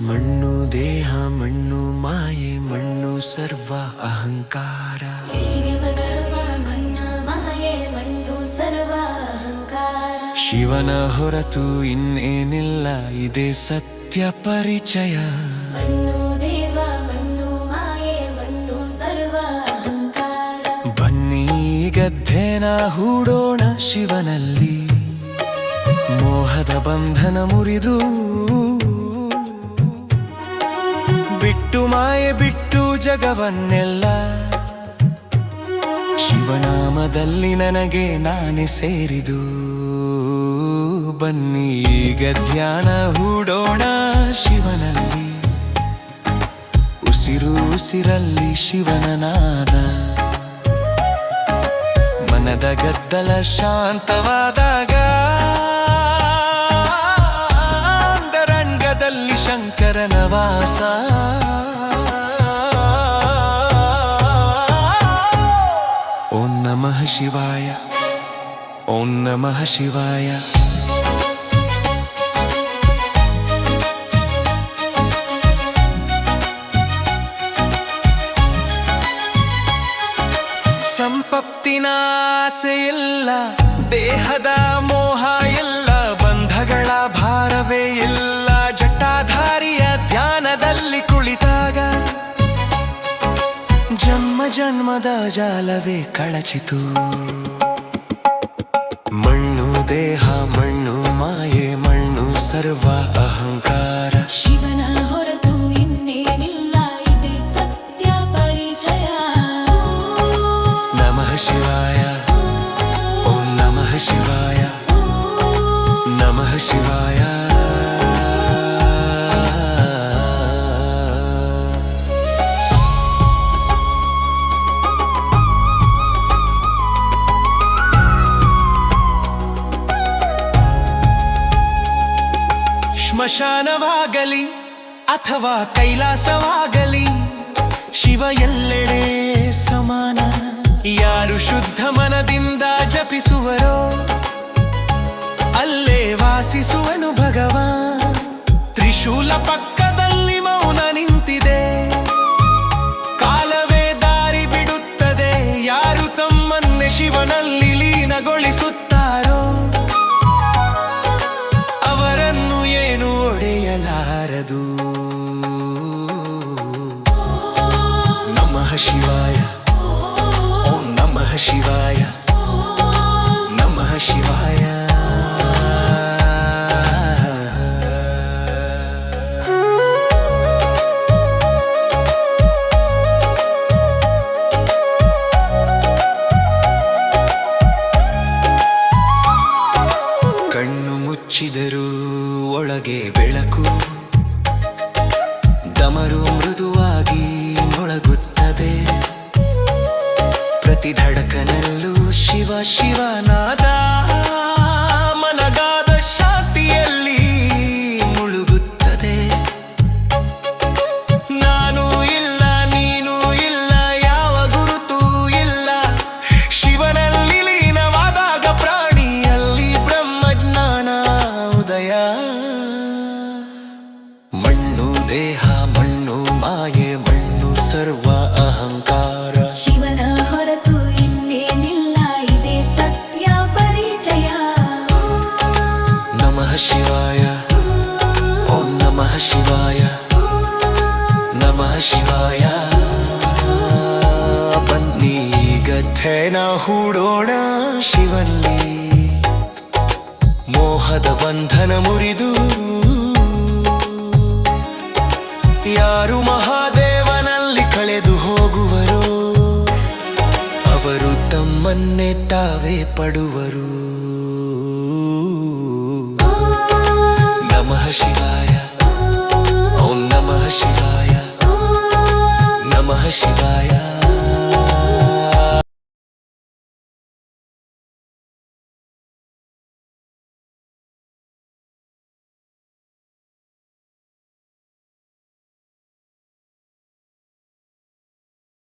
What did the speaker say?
ಮಣ್ಣು ದೇಹ, ಮಣ್ಣು ಮಾಯೆ, ಮಣ್ಣು ಸರ್ವ ಅಹಂಕಾರ. ಶಿವನ ಹೊರತು ಇನ್ನೇನಿಲ್ಲ, ಇದೆ ಸತ್ಯ ಪರಿಚಯ. ಬನ್ನಿ ಗದ್ದೆನ ಹೂಡೋಣ ಶಿವನಲ್ಲಿ. ಮೋಹದ ಬಂಧನ ಮುರಿದು ಮಾಯೆ ಬಿಟ್ಟು ಜಗವನ್ನೆಲ್ಲ ಶಿವನಾಮದಲ್ಲಿ ನನಗೆ ನಾನೇ ಸೇರಿದು. ಬನ್ನಿ ಈಗ ಧ್ಯಾನ ಹೂಡೋಣ ಶಿವನಲ್ಲಿ. ಉಸಿರು ಉಸಿರಲ್ಲಿ ಶಿವನ ನಾದ ಮನದ ಗದ್ದಲ ಶಾಂತವಾದಾಗ ಅಂತರಂಗದಲ್ಲಿ ಶಂಕರನ ವಾಸ. ಶಿವಾಯ ಓಂ ನಮಃ ಶಿವಾಯ ಸಂಪತ್ತಿನ ಆಸೆ ಇಲ್ಲ ದೇಹದ ಮೋಹ ಇಲ್ಲ ಜನ್ಮ ಜನ್ಮದ ಜಾಲವೇ ಕಳಚಿತು. ಮಣ್ಣು ದೇಹ ಮಣ್ಣು ಮಾಯೆ ಮಣ್ಣು ಸರ್ವ ಶ್ಮಶಾನವಾಗಲಿ ಅಥವಾ ಕೈಲಾಸವಾಗಲಿ ಶಿವ ಎಲ್ಲೆಡೆ ಸಮಾನ. ಯಾರು ಶುದ್ಧ ಮನದಿಂದ ಜಪಿಸುವರೋ ಒಡೆಯಲಾರದು ನಮಃ ಶಿವಾಯ. ಓಂ ನಮಃ ಶಿವಾಯ. ನಮಃ ಶಿವಾಯ. ಮುಚ್ಚಿದರೂ ಒಳಗೆ ಬೆಳಕು. ದಮರು ಮೃದುವಾಗಿ ಮೊಳಗುತ್ತದೆ. ಪ್ರತಿ ಧಡಕನಲ್ಲೂ ಶಿವ ಶಿವನಾದ ಇನ್ನೇನಿಲ್ಲ ಇದೆ ಸತ್ಯ ಪರಿಚಯ. ನಮಃ ಓಂ ನಮಃ ಹೂಡೋಣ ಮೋಹದ ಬಂಧನ ಮುರಿದು. ಯಾರು ಮಹಾದೇವನಲ್ಲಿ ತಮ್ಮನ್ನೇ ತಾವೇ ಪಡುವರು. ನಮಃ ಶಿವಾಯ.